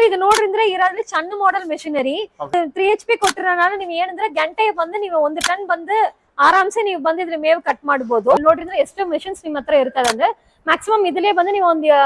Sir ಇದು ನೋಡ್ರಿ ಅಂದ್ರೆ ಇರೋದ್ರಲ್ಲಿ ಸಣ್ಣ model machinery Okay. Three H P ಕೊಟ್ಟಿರೋನಾல ನೀವ್ ಏನಂದ್ರೆ ಗಂಟೆಗೆ ಬಂದು ನೀವು ಒಂದು ಟನ್ ಬಂದು ಆರಾಮ್ಸೆ ನೀವು ಬಂದಿದ್ರೆ ಮೇವು ಕಟ್ ಮಾಡ್ಬೋದು ನೋಡ್ರಿ ಅಂದ್ರೆ ಎಷ್ಟು ಮಿಷನ್ಸ್ ನಿಮ್ ಹತ್ರ ಇರ್ತದೆ ಅಂದ್ರೆ ಮ್ಯಾಕ್ಸಿಮಮ್ ಇದ್ಲೇ ಬಂದು ನೀವು ಒಂದ್ ಆ,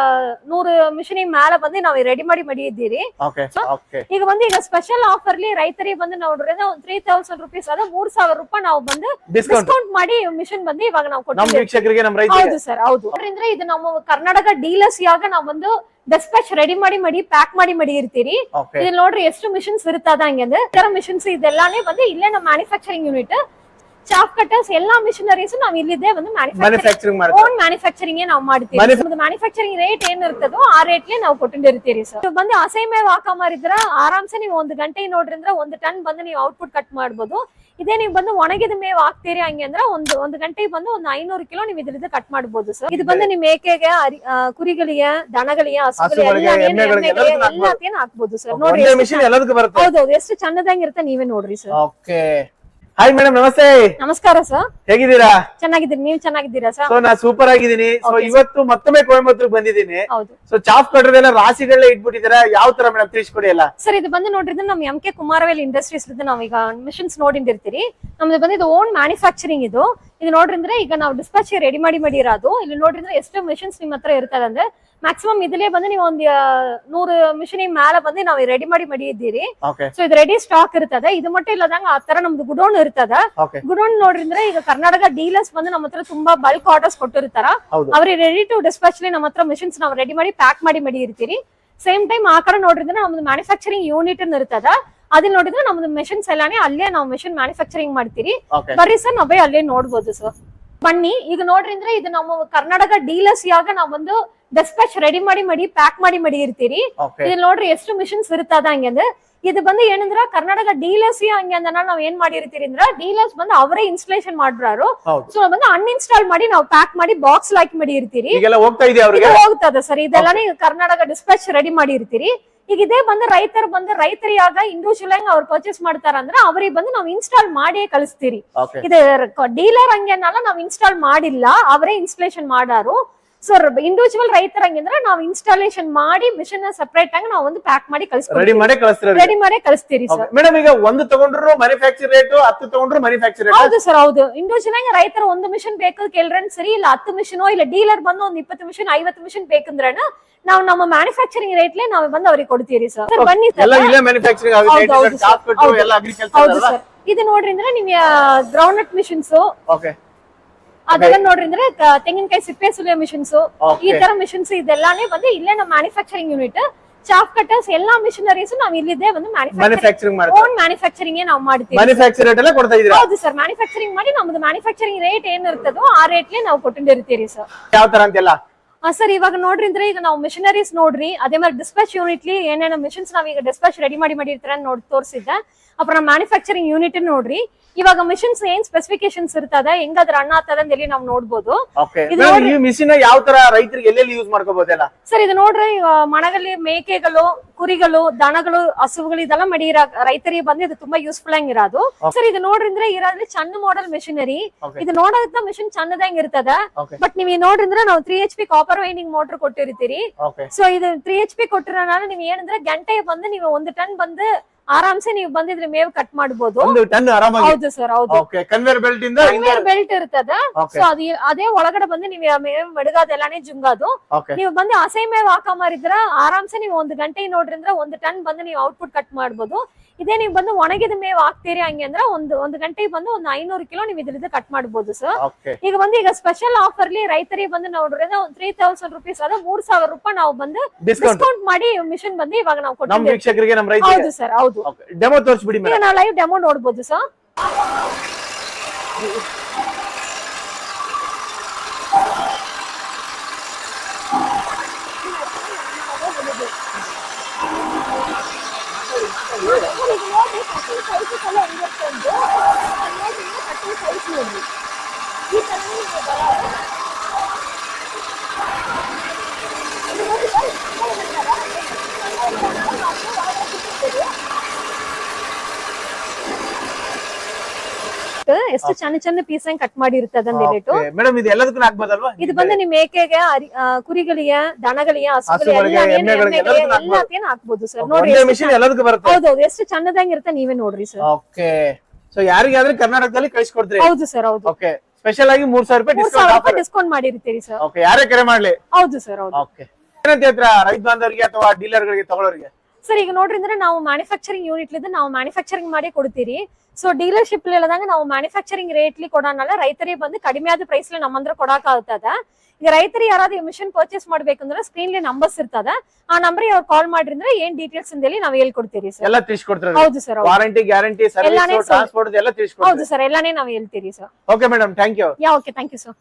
ನೂರು ಮಿಷನ್ ಮ್ಯಾಲ ಬಂದು ನಾವು ರೆಡಿ ಮಾಡಿ ಮಡಿಯಿದ್ದೀರಿ ಓಕೆ So, ಓಕೆ ಈಗ ಬಂದು ಈಗ ಸ್ಪೆಷಲ್ ಆಫರ್ಲಿ ರೈತರಿಗೆ ಬಂದು ನೋಡ್ರಿ ಒಂದ್ ತ್ರೀ ತೌಸಂಡ್ ರುಪೀಸ್ ಅದ ಮೂರ್ ಸಾವಿರ ರೂಪಾಯಿ ನಾವು ಬಂದು ಡಿಸ್ಕೌಂಟ್ ಡಿಸ್ಕೌಂಟ್ ಮಾಡಿ ಮಿಷನ್ ಬಂದು ಇವಾಗ ನಾವು ನಮ್ ಕೊಟ್ಟಿದ್ದೀವಿ ವೀಕ್ಷಕರಿಗೆ ನಮ್ ರೈತರಿಗೆ ಹೌದು ಸರ್ ಹೌದು ಅಂದ್ರೆ ಇದು ನಮ್ಮ ಕರ್ನಾಟಕ ಡೀಲರ್ಸ್ ಯಾಗ ನಾವು ಒಂದು ಡಿಸ್ಪ್ಯಾಚ್ ರೆಡಿ ಮಾಡಿ ಮಾಡಿ ಪ್ಯಾಕ್ ಮಾಡಿ ಮಾಡಿ ಇರ್ತೀರಿ ಓಕೆ ಇದು ನೋಡ್ರಿ ಎಷ್ಟು ಮಿಷನ್ಸ್ ಇರ್ತದ ಹಂಗೆ ತರ ಮಿಷನ್ಸ್ ಇದೆಲ್ಲಾನೇ ಬಂದು ಇಲ್ಲೇ ನಮ್ಮ ಮ್ಯಾನುಫ್ಯಾಕ್ಚರಿಂಗ್ ಯೂನಿಟ್ ಚಾಪ್ ಕಟರ್ಸ್ ಎಲ್ಲಾ ಮಿಷನರೀಸ್ ನಾವು ಇಲ್ಲಿದ್ದೇ ಒಂದು ಮ್ಯಾನುಫ್ಯಾಕ್ಚರಿಂಗ್ ಮ್ಯಾನುಫ್ಯಾಕ್ಚರಿಂಗ್ ಮಾಡ್ತಾರೆ ಓನ್ ಮ್ಯಾನುಫ್ಯಾಕ್ಚರಿಂಗ್ ನಾವು ಮಾಡ್ತೀವಿ Manuf- ಮ್ಯಾನುಫ್ಯಾಕ್ಚರಿಂಗ್ ರೇಟ್ ಏನ್ ಇರ್ತದೋ ಆ ರೇಟ್ಗೆ ನಾವು ಕೊಟ್ಟಿರ್ತೀರಿ ಸರ್ ಬಂದು ಹಸೆ ಮೇವ್ ಹಾಕಮಾರಿದ್ರ ಆರಾಮ್ಸೆ ನೀವು ಒಂದು ಗಂಟೆ ನೋಡ್ರಿ ಅಂದ್ರೆ ಒಂದು ಟನ್ ಬಂದು ನೀವು ಔಟ್ಪುಟ್ ಕಟ್ ಮಾಡ್ಬೋದು ಇದೇ ನೀವು ಬಂದು ಒಣಗಿದ ಮೇವ್ ಹಾಕ್ತೀರಿ ಹಂಗೆ ಅಂದ್ರೆ ಒಂದು ಒಂದು ಗಂಟೆಗೆ ಬಂದು ಒಂದು ಐನೂರು ಕಿಲೋ ನೀವು ಇದ್ರಿಂದ ಕಟ್ ಮಾಡ್ಬೋದು ಸರ್ ಇದು ಬಂದು ನಿಮ್ ಮೇಕೆಗೆ ಅರಿ- ಆ, ಕುರಿಗಳಿಗೆ ದನಗಳಿಗೆ ಹಸುಗಳಿಗೆ ಹಸುಗಳಿಗೆ, ಎಲ್ಲ ಎಮ್ಮೆಗಳಿಗೆ ಎಮ್ಮೆಗಳಿಗೆ ಎಲ್ಲದಕ್ಕೂ ಹಾಕ್ಬೋದು. ಎಲ್ಲದಕ್ಕೇನು ಹಾಕ್ಬೋದು ಸರ್ ನೋಡ್ರಿ ಒಂದೇ ಎಷ್ಟು ಮಿಷಿನ್ ಎಲ್ಲದಕ್ಕೂ ಬರುತ್ತೆ ಹೌದೌದು ಎಷ್ಟು ಚಂದದಂಗ್ ಇರುತ್ತೆ ನೀವೇ ನೋಡ್ರಿ ಸರ್ ಓಕೆ ಹಾಯ್ ಮೇಡಮ್ ನಮಸ್ತೆ. ನಮಸ್ಕಾರ ಸರ್ ಹೇಗಿದ್ದೀರಾ? ಚೆನ್ನಾಗಿದ್ದೀರಿ. ನೀವು ಚೆನ್ನಾಗಿದ್ದೀರಾ ಸರ್ ಸೊ ನಾ ಸೂಪರ್ ಆಗಿದ್ದೀನಿ. ಸೊ ಇವತ್ತು ಮತ್ತೊಮ್ಮೆ ಕೊಯಂಬತ್ತೂರ್ ಬಂದಿದ್ದೀನಿ. ಹೌದು. ಸೊ ಚಾಫ್ ಕಟ್ರದೆಲ್ಲ ರಾಶಿಗಳನ್ನ ಇಟ್ಬಿಟ್ಟಿದ್ದೀರಾ? ಯಾವ ತರ ಮೇಡಮ್ ತಿಳಿಸ್ಕೊಡಿ ಎಲ್ಲ. ಸರ್ ಇದು ಬಂದು ನೋಡ್ರಿ ನಮ್ ಎಂ ಕೆ ಕುಮಾರವೇಲ್ ಇಂಡಸ್ಟ್ರೀಸ್ ನಾವು ಈಗ ಮಿಷನ್ಸ್ ನೋಡಿರ್ತೀರಿ ನಮ್ದು ಬಂದಿದ್ದು ಓನ್ ಮ್ಯಾನುಫ್ಯಾಕ್ಚರಿಂಗ್ ಇದು. ಇದು ನೋಡ್ರಿ ಈಗ ನಾವು ಡಿಸ್ಪಾಚ್ ರೆಡಿ ಮಾಡಿ ಮಾಡಿರೋದು. ಇಲ್ಲಿ ನೋಡ್ರಿ ಎಷ್ಟೋ ಎಷ್ಟು ಮಿಷನ್ಸ್ ನಿಮ್ ಹತ್ರ ಇರ್ತದೆ ಅಂದ್ರೆ ಮ್ಯಾಕ್ಸಿಮಮ್ ಇದ್ಲೇ ಬಂದು ನೀವು ಒಂದ್ ಆ, ನೂರು ಮಿಷನ್ ಮ್ಯಾಲ ಬಂದು ನಾವು ರೆಡಿ ಮಾಡಿ ಮಾಡಿದ್ದೀರಿ ಓಕೆ ಸೊ ಇದು ರೆಡಿ ಸ್ಟಾಕ್ ಇರ್ತದೆ ಇದು ಮಟ್ಟ ಇಲ್ಲದಂಗ ಆ ತರ ನಮ್ದು ಗುಡೋನ್ ಇರ್ತದ ಓಕೆ ಗುಡೋನ್ ನೋಡ್ರಿ ಅಂದ್ರೆ ಈಗ ಕರ್ನಾಟಕ ಡೀಲರ್ಸ್ ಬಂದು ನಮ್ಮ ಹತ್ರ ತುಂಬಾ ಬಲ್ಕ್ ಆರ್ಡರ್ಸ್ ಕೊಟ್ಟಿರ್ತಾರ ಹೌದು. ಅವ್ರಿಗೆ ರೆಡಿ ಟು ಡಿಸ್ಪಾಚ್ ನಮ್ಮ ಹತ್ರ ಮಿಷನ್ಸ್ ನಾವು ರೆಡಿ ಮಾಡಿ ಪ್ಯಾಕ್ ಮಾಡಿ ಮಾಡಿ ಇರ್ತೀರಿ ಸೇಮ್ ಟೈಮ್ ಆ ಕಡೆ ನೋಡಿದ್ರೆ ನಮ್ದು ಮ್ಯಾನುಫ್ಯಾಕ್ಚರಿಂಗ್ ಯೂನಿಟ್ ಇರ್ತದ ಅದಿಲ್ ನೋಡಿದ್ರೆ ನಮ್ದು ಮೆಷಿನ್ಸ್ ಎಲ್ಲಾನೇ ಅಲ್ಲೇ ನಾವು ಮೆಷಿನ್ ಮ್ಯಾನುಫ್ಯಾಕ್ಚರಿಂಗ್ ಮಾಡ್ತೀರಿ ಓಕೆ ಬರ್ರಿ ಸರ್ ನಾವೇ ಅಲ್ಲೇ ನೋಡ್ಬೋದು ಸರ್ ಬನ್ನಿ ಈಗ ನೋಡ್ರಿ ಅಂದ್ರೆ ಇದು ನಮ್ಮ ಕರ್ನಾಟಕ ಡೀಲರ್ಸ್ ಯಾಗ ನಾವೊಂದು ಡಿಸ್ಪ್ಯಾಚ್ ರೆಡಿ ಮಾಡಿ ಮಾಡಿ ಪ್ಯಾಕ್ ಮಾಡಿ ಮಾಡಿ ಇರ್ತೀರಿ. ಇದು ನೋಡ್ರಿ ಎಷ್ಟು ಮಿಷನ್ಸ್ ಇರ್ತದ ಹಂಗೆ ಅಂದ್ರೆ ಇದು ಬಂದು ಏನಂದ್ರ ಕರ್ನಾಟಕ ಡೀಲರ್ಸ್ ಹಂಗೆ ಅಂದ್ರೆ ನಾವ್ ಏನ್ ಮಾಡಿರ್ತೀರಿ ಅಂದ್ರ ಡೀಲರ್ಸ್ ಬಂದು ಅವರೇ ಇನ್ಸ್ಟಾಲೇಷನ್ ಮಾಡ್ರಾರು. ಸೊ ಬಂದು ಅನ್ಇನ್ಸ್ಟಾಲ್ ಮಾಡಿ ನಾವು ಪ್ಯಾಕ್ ಮಾಡಿ ಬಾಕ್ಸ್ ಹಾಕಿ ಮಾಡಿ ಇರ್ತೀರಿ. ಹೋಗ್ತದೆ ಸರ್ ಇದೆಲ್ಲಾನೇ ಕರ್ನಾಟಕ ಡಿಸ್ಪ್ಯಾಚ್ ರೆಡಿ ಮಾಡಿ ಇರ್ತೀರಿ. ಈಗ ಇದೇ ಬಂದು ರೈತರು ಬಂದು ರೈತರಿಯಾಗ ಇಂಡಿವಿಜುವಲ್ ಆಗಿ ಅವ್ರು ಪರ್ಚೇಸ್ ಮಾಡ್ತಾರ ಅಂದ್ರೆ ಅವ್ರಿಗೆ ಬಂದು ನಾವು ಇನ್ಸ್ಟಾಲ್ ಮಾಡಿಯೇ ಕಳಿಸ್ತೀರಿ. ಇದು ಡೀಲರ್ ಹಂಗೇನಲ್ಲ ನಾವು ಇನ್ಸ್ಟಾಲ್ ಮಾಡಿಲ್ಲ ಅವರೇ ಇನ್ಸ್ಟಾಲೇಷನ್ ಮಾಡಾರು. ಸೊ ಇಂಡಿವಿಜುವಲ್ ರೈತರ ಹಂಗಂದ್ರೆ ನಾವು ಇನ್ಸ್ಟಾಲೇಷನ್ ಮಾಡಿ ಮಿಷನ್ ಸೆಪರೇಟ್ ಆಗಿ ನಾವು ಒಂದು ಪ್ಯಾಕ್ ಮಾಡಿ ರೆಡಿ ಕಳಿಸ್ಕೊಡ್ತೀವಿ ಮಾಡಿ ಕಳಿಸ್ತಿರೋದು ರೆಡಿ ಮಾಡಿ ಕಳಿಸ್ತೀರಿ ಸರ್ ಮೇಡಮ್ ಈಗ ಒಂದು ತಗೊಂಡ್ರು ಮ್ಯಾನುಫ್ಯಾಕ್ಚರ್ ರೇಟ್ ಹತ್ತು ತಗೊಂಡ್ರು ಮ್ಯಾನುಫ್ಯಾಕ್ಚರ್ ರೇಟ್ ಹೌದು ಸರ್ ಹೌದು. ಇಂಡಿವಿಜುವಲ್ ಆಗಿ ರೈತರು ಒಂದು ಮಿಷನ್ ಬೇಕು ಕೇಳ್ರನ್ ಸರಿ ಇಲ್ಲ ಹತ್ತು ಮಿಷನ್ ಇಲ್ಲ ಡೀಲರ್ ಬಂದು ಒಂದು ಇಪ್ಪತ್ತು ಮಿಷನ್ ಐವತ್ತು ಮಿಷನ್ ಬೇಕಂದ್ರೆ ನಾವು ನಮ್ಮ ಮ್ಯಾನುಫ್ಯಾಕ್ಚರಿಂಗ್ ರೇಟ್ಲೆ ನಾವು ಬಂದು ಅವ್ರಿಗೆ ಕೊಡ್ತೀರಿ ಸರ್ ಸರ್ ಬನ್ನಿ ಸರ್ ಮ್ಯಾನುಫ್ಯಾಕ್ಚರಿಂಗ್ ಇದು ನೋಡ್ರಿ ಅಂದ್ರೆ ನಿಮ್ಗೆ ಗ್ರೌಂಡ್ ನಟ್ ಮಿಷನ್ಸ್ ಅದೆಲ್ಲ ನೋಡ್ರಿ ಅಂದ್ರೆ ತೆಂಗಿನಕಾಯಿ ಸಿಪ್ಪೆ ಸುಲಿಯೋ ಮಿಷನ್ಸ್ ಈ ತರ ಮಿಷನ್ಸ್ ಇದೆಲ್ಲಾನೇ ಬಂದು ಇಲ್ಲೇ ನಮ್ಮ ಮ್ಯಾನುಫ್ಯಾಕ್ಚರಿಂಗ್ ಯೂನಿಟ್ ಚಾಪ್ ಕಟರ್ಸ್ ಎಲ್ಲಾ ಮಿಷನರೀಸ್ ನಾವ್ ಇಲ್ಲಿದ್ದೇ ಒಂದು ಮ್ಯಾನುಫ್ಯಾಕ್ಚರಿಂಗ್ ಓನ್ ಮ್ಯಾನುಫ್ಯಾಕ್ಚರಿಂಗ್ ನಾವು ಮಾಡ್ತೀವಿ. ಮ್ಯಾನುಫ್ಯಾಕ್ಚರ್ ರೇಟ್ ಎಲ್ಲ ಕೊಡ್ತಾ ಇದೀರಾ ಹೌದು ಸರ್ ಮ್ಯಾನುಫ್ಯಾಕ್ಚರಿಂಗ್ ಮಾಡಿ ನಮ್ದು ಮ್ಯಾನುಫ್ಯಾಕ್ಚರಿಂಗ್ ರೇಟ್ ಏನ್ ಇರ್ತದೋ ಆ ರೇಟ್ಲೇ ನಾವು ಕೊಟ್ಟಿರ್ತೀರಿ ಸರ್ ಯಾವ ತರ ಅಂತೆಲ್ಲ? ಸರ್ ಇವಾಗ ನೋಡ್ರಿ ಅಂದ್ರೆ ಈಗ ನಾವು ಮಿಷನರೀಸ್ ನೋಡ್ರಿ ಅದೇ ಮೇಲೆ ಡಿಸ್ಪ್ಯಾಚ್ ಯೂನಿಟ್ಲಿ ಏನೇನು ಮಿಷನ್ಸ್ ನಾವ್ ಈಗ ಡಿಸ್ಪ್ಯಾಚ್ ರೆಡಿ ಮಾಡಿ ಮಾಡಿರ್ತಾರೆ ನೋಡಿ ತೋರಿಸಿದ್ದೆ. ಅப்புறம் ಮ್ಯಾನುಫ್ಯಾಕ್ಚರಿಂಗ್ ಯೂನಿಟ್ ನೋಡ್ರಿ ಇವಾಗ ಮಿಷನ್ಸ್ ಏನ್ ಸ್ಪೆಸಿಫಿಕೇಶನ್ಸ್ ಇರ್ತದೆ ಹೆಂಗ್ ಅದ್ರ ಅಣ್ಣ ಆತದ ಹೇಳಿ ನಾವು ನೋಡ್ಬೋದು. ಈ ಮಿಷಿನ್ ಯಾವ ತರ ರೈತರಿಗೆ ಎಲ್ಲೆಲ್ಲಿ ಯೂಸ್ ಮಾಡ್ಕೋಬಹುದು ಸರ್ ಇದು ನೋಡ್ರಿ ಮಣಗಲ್ಲಿ ಮೇಕೆಗಳು ಕುರಿಗಳು ದನಗಳು ಹಸುಗಳು ಇದೆಲ್ಲ ಮಡಿರ ರೈತರಿಗೆ ಬಂದ್ರೆ ಇದು ತುಂಬಾ ಯೂಸ್ಫುಲ್ ಆಗಿರೋದು ಸರ್ ಇದು ನೋಡ್ರಿಂದ್ರೆ ಇರೋದ್ರೆ ಚಂದ ಮಾಡೆಲ್ ಮೆಷಿನರಿ ಇದು ನೋಡೋದಕ್ಕ ಮೆಷಿನ್ ಚಂದದಂಗ್ ಇರ್ತದ. ಬಟ್ ನೀವ್ ನೋಡ್ರಿಂದ್ರೆ ನಾವು three H P copper winding motor ಕೊಟ್ಟಿರ್ತೀರಿ. So ಇದು ತ್ರೀ ಎಚ್ ಪಿ ಕೊಟ್ಟಿರೋನಾல ನೀವು ಏನಂದ್ರೆ ಗಂಟೆಗೆ ಬಂದು ನೀವು ಒಂದು ಟನ್ ಬಂದು ಆರಾಮ್ಸೆ ನೀವು ಬಂದಿದ್ರೆ ಮೇವು ಕಟ್ ಮಾಡಬಹುದು ಒಂದು ಟನ್ ಆರಾಮಾಗಿ. ಹೌದು ಸರ್ ಹೌದು. ಓಕೆ ಕನ್ವೇರ್ ಬೆಲ್ಟ್ ಇಂದ ಬೆಲ್ಟ್ ಇರ್ತದ. ಸೊ ಅದೇ ಅದೇ ಒಳಗಡೆ ಬಂದು ನೀವು ಮೇವ್ ಮಡಗಾದೆಲ್ಲಾನೇ ಜುಂಗಾದು ನೀವು ಬಂದು ಹಸೆ ಮೇವ್ ಹಾಕಮಾರಿದ್ರ ಆರಾಮ್ಸೆ ನೀವು ಒಂದು ಗಂಟೆ ನೋಡ್ರಿ ಅಂದ್ರೆ ಒಂದು ಟನ್ ಬಂದು ನೀವು ಔಟ್ಪುಟ್ ಕಟ್ ಮಾಡ್ಬೋದು. ಇದೇ ನೀವು ಬಂದು ಒಣಗಿದ ಮೇವ್ ಹಾಕ್ತೀರಿ ಹಂಗೆ ಅಂದ್ರೆ ಒಂದು ಒಂದು ಗಂಟೆಗೆ ಬಂದು ಒಂದು ಐನೂರು ಕಿಲೋ ನೀವು ಇದರಿಂದ ಕಟ್ ಮಾಡಬಹುದು ಸರ್ ಈಗ ಬಂದು ಈಗ ಸ್ಪೆಷಲ್ ಆಫರ್ಲಿ ರೈತರಿಗೆ ಬಂದು ನೋಡ್ರಿ ಒಂದು ತ್ರೀ ತೌಸಂಡ್ ರುಪೀಸ್ ಅದ ಮೂರ್ ಸಾವಿರ ರೂಪಾಯಿ ನಾವು ಬಂದು ಡಿಸ್ಕೌಂಟ್ ಮಾಡಿ ಮಿಷನ್ ಬಂದು ಇವಾಗ ನಾವು ಕೊಡ್ತೀವಿ ಹೌದು ಸರ್ ಹೌದು. ಡೆಮೋ ತೋರಿಸ್ಬಿಡಿ ಈಗ ನಾವು ಲೈವ್ ಡೆಮೋ ನೋಡ್ಬೋದು ಸರ್ 你开始才能用的，你那真的才开始用的，你才能用的。ರೇಟ್ ಎಷ್ಟು ಚೆನ್ನ ಚೆನ್ನ ಪೀಸ್ ಹಂಗ್ ಕಟ್ ಮಾಡಿರುತ್ತೆ ಅದನ್ನ ರೇಟು ಮೇಡಮ್ ಇದು ಎಲ್ಲದಕ್ಕೂ ಹಾಕ್ಬೋದಲ್ವಾ ಇದು ಬಂದು ನಿಮ್ ಮೇಕೆಗೆ ಕುರಿಗಳಿಗೆ ದನಗಳಿಗೆ ಹಸುಗಳಿಗೆ ಎಲ್ಲದಕ್ಕೇನು ಹಾಕ್ಬೋದು ಸರ್ ನೋಡಿ ಮಿಷಿನ್ ಎಲ್ಲದಕ್ಕೂ ಬರುತ್ತೆ. ಹೌದೌದು ಎಷ್ಟು ಚೆನ್ನದಂಗಿರುತ್ತೆ ನೀವೇ ನೋಡ್ರಿ ಸರ್ ಓಕೆ. ಸೊ ಯಾರಿಗಾದ್ರೂ ಕರ್ನಾಟಕದಲ್ಲಿ ಕಳಿಸ್ಕೊಡ್ತೀರಿ? ಹೌದು ಸರ್ ಹೌದು. ಓಕೆ. ಸ್ಪೆಷಲ್ ಆಗಿ ಮೂರ್ ಸಾವಿರ ರೂಪಾಯಿ ಡಿಸ್ಕೌಂಟ್ ಮಾಡಿರ್ತೀರಿ ಸರ್ ಓಕೆ ಯಾರೇ ಕರೆ ಮಾಡ್ಲಿ. ಹೌದು ಸರ್ ಹೌದು. ಓಕೆ. ಏನಂತ ರೈತ ಬಾಂಧವರಿಗೆ ಅಥವಾ ಡೀಲರ್ ಗಳಿಗೆ ತಗೊಳ್ಳೋರಿಗೆ? ಸರ್ ಈಗ ನೋಡ್ರಿ ಅಂದ್ರೆ ನಾವು ಮ್ಯಾನುಫ್ಯಾಕ್ಚರಿಂಗ್ ಯೂನಿಟ್ ನಾವು ಮ್ಯಾನುಫ್ಯಾಕ್ಚರಿಂಗ್ ಮಾಡಿ ಕೊಡ್ತೀರಿ. ಸೊ ಡೀಲರ್ಶಿಪ್ ಹೇಳಿದಂಗ ನಾವು ಮ್ಯಾನುಫ್ಯಾಕ್ಚರಿಂಗ್ ರೇಟ್ಲಿ ಕೊಡೋಣಲ್ಲ ರೈತರಿಗೆ ಬಂದು ಕಡಿಮೆ ಆದ ಪ್ರೈಸ್ ನಮ್ಮಂದ್ರ ಕೊಡಕ್ ಆಗ್ತದ. ಈಗ ರೈತರಿಗೆ ಯಾರಾದ್ರೂ ಮಿಷನ್ ಪರ್ಚೇಸ್ ಮಾಡ್ಬೇಕಂದ್ರೆ ಸ್ಕ್ರೀನ್ಲಿ ನಂಬರ್ಸ್ ಇರ್ತದ. ಆ ನಂಬರ್ ಅವ್ರು ಕಾಲ್ ಮಾಡ್ರಿ ಅಂದ್ರೆ ಏನ್ ಡೀಟೇಲ್ಸ್ ಅಂತೇಳಿ ನಾವ್ ಹೇಳ್ಕೊಡ್ತೀರಿ ಸರ್. ಎಲ್ಲ ತಿಳಿಸ್ಕೊಡ್ತೀರಾ ಹೌದು ಸರ್ ವಾರಂಟಿ ಗ್ಯಾರಂಟಿ ಎಲ್ಲಾನೇ ಟ್ರಾನ್ಸ್ಪೋರ್ಟ್ ಎಲ್ಲ ತಿಳಿಸ್ಕೊಡ್ತೀವಿ ಹೌದು ಸರ್ ಎಲ್ಲಾನೇ ನಾವ್ ಹೇಳ್ತೀರಿ sir. Okay madam thank you yeah okay thank you sir